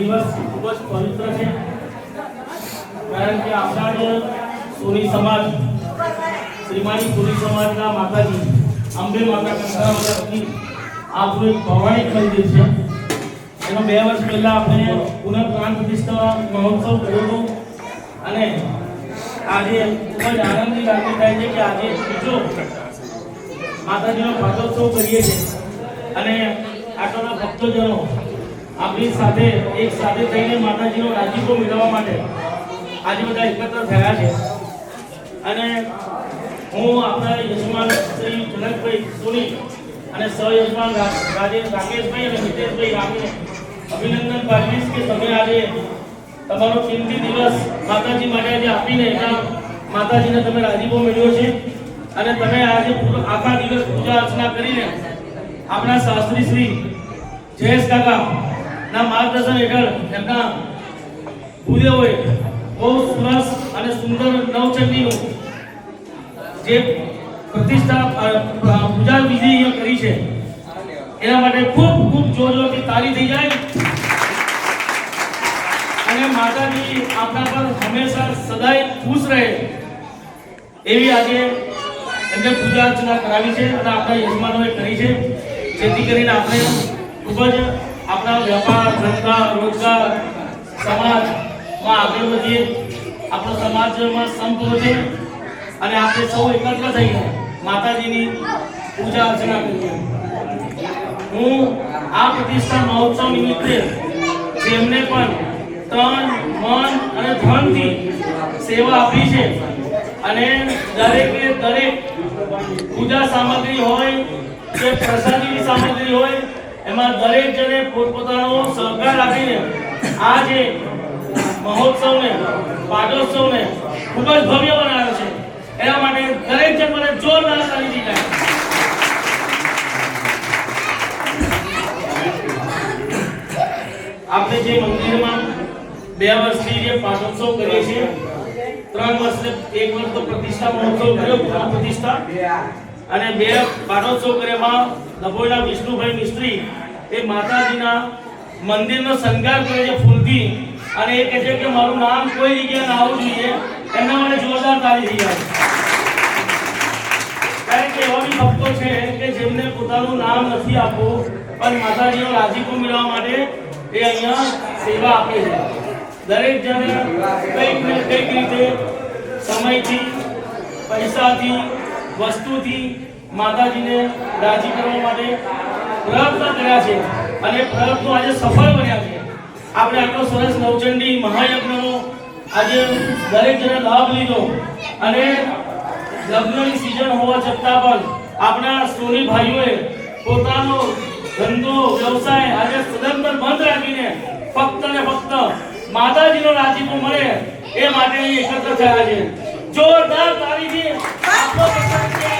દિવસ ખૂબ જ પવિત્ર છે. કારણ કે આપણા સોની સમાજ, શ્રીમાની સોની સમાજના માતાજી, અંબે માતા કંકારાવાલા વતી આપણું એક પૌરાણિક મંદિર છે. એનો બે વર્ષ પહેલા આપણે પુનઃ પ્રાણ પ્રતિષ્ઠા મહોત્સવ કર્યો હતો. અને આજે ખૂબ જ આનંદની લાગણી થાય છે કે આજે બીજો માતાજીનો પાટોત્સવ કરીએ છીએ. અને આટલા ભક્તજનો આપણી સાથે, એક સાથે થઈને માતાજીનો રાજીપો મેળવવા માટે આજે બધા એકત્ર થયા છે. અને હું આપણા યજમાન શ્રી જનકભાઈ સોની અને સહયજમાન રાકેશભાઈ અને મિતેશભાઈ રામને અભિનંદન પાઠવીશ કે તમે આજે તમારો કિંમતી દિવસ માતાજી માટે આજે આપીને એના માતાજીને તમે રાજીપો મેળવ્યો છે. અને તમે આજે આખા દિવસ પૂજા અર્ચના કરીને આપણા શાસ્ત્રી શ્રી જયેશ કાકા ના માર્ગદર્શન હેઠળ એમના ભૂદેવોએ બહુ સરસ અને સુંદર નવચંડીનું જે પ્રતિષ્ઠા પૂજા વિધિ અહીંયા કરી છે. એના માટે ખૂબ ખૂબ જોર જોરથી તાળી થઈ જાય. અને માતાજી આપણા પર હંમેશા સદાય ખુશ રહે એવી આજે એમને પૂજા અર્ચના કરાવી છે અને આપણા યજમાનોએ કરી છે. જેથી કરીને આપણે ખૂબ જ આપણા વેપાર, ધંધા, રોજગાર સમાજમાં આગળ વધીએ. આપણો સમાજમાં સંપ વધે અને આપણે સૌ એકત્ર થઈને માતાજીની પૂજા અર્ચના કરીએ. હું આ પ્રતિષ્ઠા મહોત્સવ નિમિત્તે જેમને પણ તન, મન અને ધનથી સેવા આપી છે. અને દરેકે દરેક પૂજા સામગ્રી હોય કે પ્રસાદીની સામગ્રી હોય એમાં દરેક જણે પોતપોતાનો સહકાર આપીને આ જે મહોત્સવને, પાટોત્સવને ખૂબ જ ભવ્ય બનાવ્યો છે. એના માટે દરેક જણ મને જોરદાર તાળી દીધા આપણે જે મંદિરમાં બે વર્ષથી જે પાટોત્સવ કરીએ છીએ, ત્રણ વર્ષે એક વર્ષ તો પ્રતિષ્ઠા મહોત્સવ કર્યો પ્રતિષ્ઠા અને બે પાટોત્સવ કર્યામાં લભોઈના વિષ્ણુભાઈ મિસ્ત્રી એ માતાજીના મંદિરનો શણગાર કરે છે ફૂલથી. અને એ કહે છે કે મારું નામ કોઈ જગ્યાએ ના આવવું જોઈએ. એમના માટે જોરદાર તાળી થઈ કારણ કે એવા બી ભક્તો છે કે જેમને પોતાનું નામ નથી આપવું, પણ માતાજીનો રાજીપો મેળવવા માટે એ અહીંયા સેવા આપે છે. દરેક જણ કંઈક ને કંઈક રીતે સમયથી, પૈસાથી વસ્તુથી માતાજીને રાજી કરવા માટે પ્રયત્ન કર્યા છે અને પ્રયત્નો આજે સફળ બન્યા છે. આપણે આટલો સરસ નવચંડી મહાયજ્ઞનો આજે દરેક જણે લાભ લીધો અને લગ્નની સિઝન હોવા છતાં પણ આપણા સોની ભાઈઓએ પોતાનો ધંધો, વ્યવસાય આજે સદંતર બંધ રાખીને ફક્ત ને ફક્ત માતાજીનો રાજીપો મળે એ માટે એકત્ર થયા છે. જોરદાર તાળીથી આપો પ્રસંગ છે